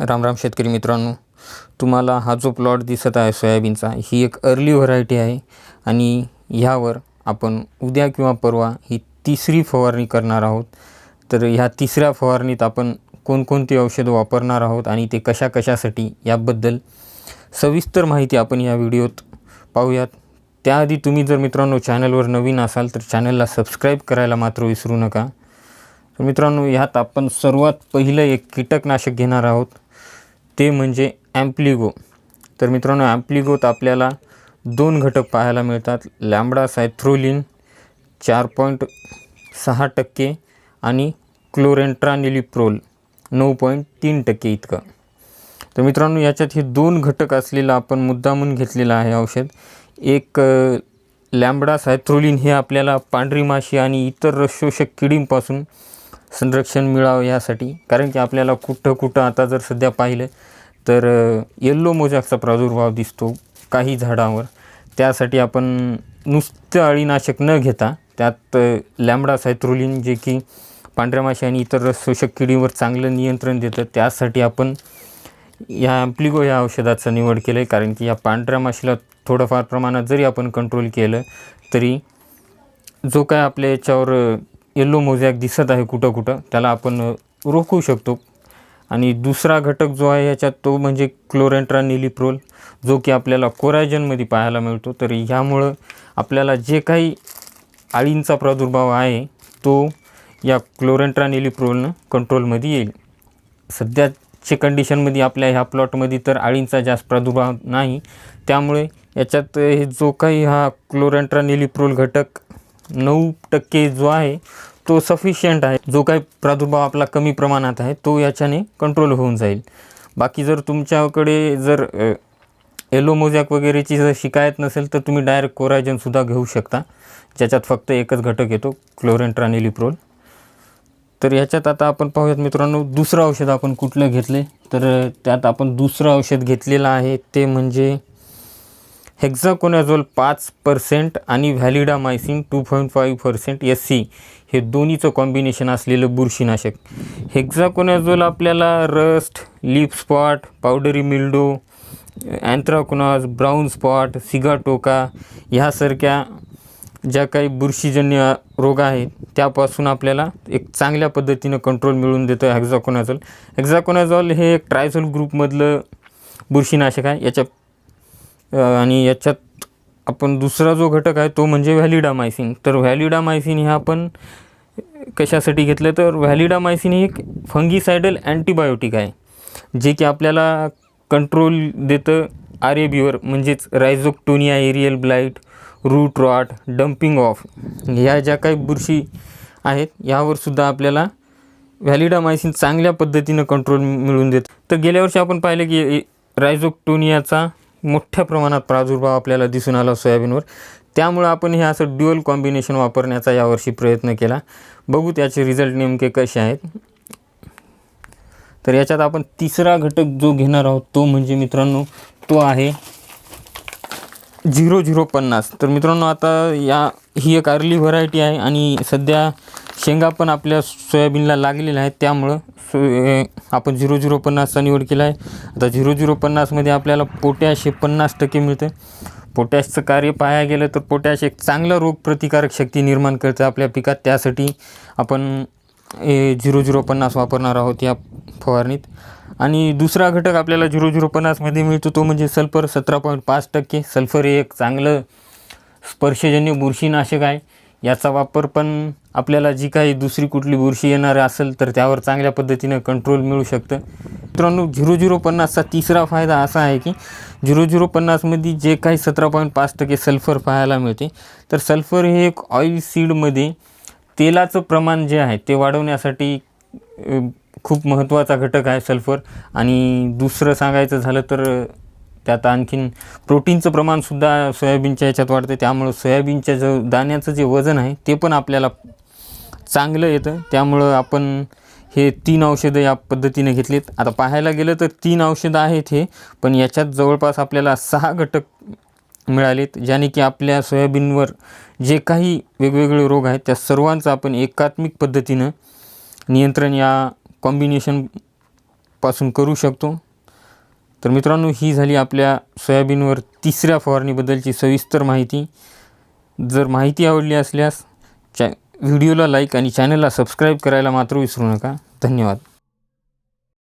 राम राम शेतकरी मित्रांनो तुम्हाला हा जो प्लॉट दिसत आहे सोयाबीनचा ही एक अर्ली व्हरायटी आहे आणि ह्यावर आपण उद्या किंवा परवा ही तिसरी फवारणी करणार आहोत. तर ह्या तिसऱ्या फवारणीत आपण कोणकोणती औषधं वापरणार आहोत आणि ते कशा कशासाठी याबद्दल सविस्तर माहिती आपण या व्हिडिओत पाहूयात. त्याआधी तुम्ही जर मित्रांनो चॅनलवर नवीन असाल तर चॅनलला सबस्क्राईब करायला मात्र विसरू नका. तर मित्रांनो ह्यात आपण सर्वात पहिलं एक कीटकनाशक घेणार आहोत. ते म्हणजे ॲम्प्लिगो. तर मित्रांनो ॲम्प्लिगोत आपल्याला दोन घटक पाहायला मिळतात. लॅम्बडा सायथ्रोलिन चार पॉईंट सहा टक्के आणि क्लोरेंट्रानिलिप्रोल नऊ पॉईंट तीन टक्के इतकं. तर मित्रांनो याच्यात हे दोन घटक असलेलं आपण मुद्दामून घेतलेलं आहे औषध. एक लॅम्बडा सायथ्रोलिन हे आपल्याला पांढरी माशी आणि इतर रसशोषक किडींपासून संरक्षण मिळावं यासाठी. कारण की आपल्याला कुठं कुठं आता जर सध्या पाहिलं तर येल्लो मोजाकचा प्रादुर्भाव दिसतो काही झाडांवर. त्यासाठी आपण नुसतं अळीनाशक न घेता त्यात लॅमडा लॅम्बडा सायथ्रोलिन जे की पांढऱ्या माशी आणि इतर रसशोषक किडीवर चांगलं नियंत्रण देतं त्यासाठी आपण या ॲम्प्लिगो या औषधाचं निवड केलं आहे कारण की या पांढऱ्या माशीला थोडंफार प्रमाणात जरी आपण कंट्रोल केलं तरी जो काय आपल्या याच्यावर येल्लो मोझॅक दिसत आहे कुठं कुठं त्याला आपण रोखू शकतो. आणि दुसरा घटक जो आहे याच्यात तो म्हणजे क्लोरेंट्रा निलिप्रोल जो की आपल्याला कोरायजनमध्ये पाहायला मिळतो. तर ह्यामुळं आपल्याला जे काही आळींचा प्रादुर्भाव आहे तो या क्लोरेंट्रा निलिप्रोलनं कंट्रोलमध्ये येईल. सध्याच्या कंडिशनमध्ये आपल्या ह्या प्लॉटमध्ये तर आळींचा जास्त प्रादुर्भाव नाही. त्यामुळे याच्यात हे जो काही हा क्लोरेंट्रा निलिप्रोल घटक नऊ टक्के जो आहे तो सफिशियंट आहे. जो काही प्रादुर्भाव आपला कमी प्रमाणात आहे तो याच्याने कंट्रोल होऊन जाईल. बाकी जर तुमच्याकडे जर येलो मोजॅक वगैरेची जर शिकायत नसेल तर तुम्ही डायरेक्ट कोरायजनसुद्धा घेऊ शकता. ज्याच्यात फक्त एकच घटक येतो क्लोरेंट्रानिलिप्रोल तर याच्यात आता आपण पाहूयात मित्रांनो दुसरं औषध आपण कुठलं घेतले तर त्यात आपण दुसरं औषध घेतलेलं आहे ते म्हणजे हेक्झाकोनॅझोल पाच पर्सेंट आणि validamycin two point five percent S C हे दोन्हीचं कॉम्बिनेशन असलेलं बुरशीनाशक. हेक्झाकोनॅझोल आपल्याला rust leaf spot powdery mildew anthracnose brown spot sigatoka ह्यासारख्या ज्या काही बुरशीजन्य रोग आहेत त्यापासून आपल्याला एक चांगल्या पद्धतीनं कंट्रोल मिळून देतं हॅक्झाकोनॅझॉल हॅक्झाकोनॅझॉल हे एक ट्रायझोल ग्रुपमधलं बुरशीनाशक आहे. याच्या आणि याच्यात आपण दुसरा जो घटक आहे तो म्हणजे व्हॅलिडामायसिन. तर व्हॅलिडामायसिन हे आपण कशासाठी घेतलं तर व्हॅलिडामायसिन ही एक फंगीसायडल अँटीबायोटिक आहे जे की आपल्याला कंट्रोल देतं आर ए बीवर म्हणजेच rhizoctonia aerial blight root rot damping off. ह्या ज्या काही बुरशी आहेत यावर सुद्धा आपल्याला व्हॅलिडामायसिन चांगल्या पद्धतीनं कंट्रोल मिळून देत. तर गेल्या वर्षी आपण पाहिलं की रायझोक्टोनियाचा मोठ्या प्रमाणात प्रादुर्भाव आपल्याला दिसून आला सोयाबीनवर. त्यामुळं आपण हे असं ड्युअल कॉम्बिनेशन वापरण्याचा यावर्षी प्रयत्न केला. बघू त्याचे रिझल्ट नेमके कसे आहेत. तर याच्यात आपण तिसरा घटक जो घेणार आहोत तो म्हणजे मित्रांनो तो आहे झिरो झिरो पन्नास. तर मित्रांनो आता या ही एक अर्ली व्हरायटी आहे आणि सध्या शेंगा पण आपल्या सोयाबीनला लागलेल्या आहेत. त्यामुळं सो आपण झिरो झिरो पन्नासचा निवड केला आहे. आता झिरो झिरो पन्नासमध्ये आपल्याला पोटॅश हे पन्नास टक्के मिळतं. पोटॅशचं कार्य पाहायला गेलं तर पोटॅश एक चांगला रोगप्रतिकारक शक्ती निर्माण करतं आपल्या पिकात. त्यासाठी आपण ए झिरो झिरो पन्नास वापरणार आहोत या फवारणीत. आणि दुसरा घटक आपल्याला झिरो झिरो पन्नासमध्ये मिळतो तो म्हणजे सल्फर सतरा पॉईंट पाच टक्के. सल्फर हे एक चांगलं स्पर्शजन्य बुरशीनाशक आहे. याचा वापर पण आपल्याला जी काही दुसरी कुठली बुरशी येणार असेल तर त्यावर चांगल्या पद्धतीनं कंट्रोल मिळू शकतं. मित्रांनो झिरो झिरो पन्नासचा तिसरा फायदा असा आहे की झिरो झिरो पन्नासमध्ये जे काही सतरा पॉईंट पाच टक्के सल्फर पाहायला मिळते. तर सल्फर हे एक ऑइल सीडमध्ये तेलाचं प्रमाण जे आहे ते वाढवण्यासाठी खूप महत्त्वाचा घटक आहे सल्फर. आणि दुसरं सांगायचं झालं तर त्यात आणखीन प्रोटीनचं प्रमाणसुद्धा सोयाबीनच्या याच्यात वाढतं त्यामुळं सोयाबीनच्या जो दाण्याचं जे वजन आहे ते पण आपल्याला चांगलं येतं. त्यामुळं आपण हे तीन औषधं या पद्धतीने घेतलीत. आता पाहायला गेलं तर तीन औषधं आहेत हे पण याच्यात जवळपास आपल्याला सहा घटक मिळालेत ज्याने की आपल्या सोयाबीनवर जे काही वेगवेगळे रोग आहेत त्या सर्वांचं आपण एकात्मिक पद्धतीनं नियंत्रण या कॉम्बिनेशनपासून करू शकतो. तर मित्रांनो ही झाली आपल्या सोयाबीनवर तिसऱ्या फवारणीबद्दलची सविस्तर माहिती. जर माहिती आवडली असल्यास चॅ व्हिडिओला लाईक आणि चॅनलला सबस्क्राईब करायला मात्र विसरू नका. धन्यवाद.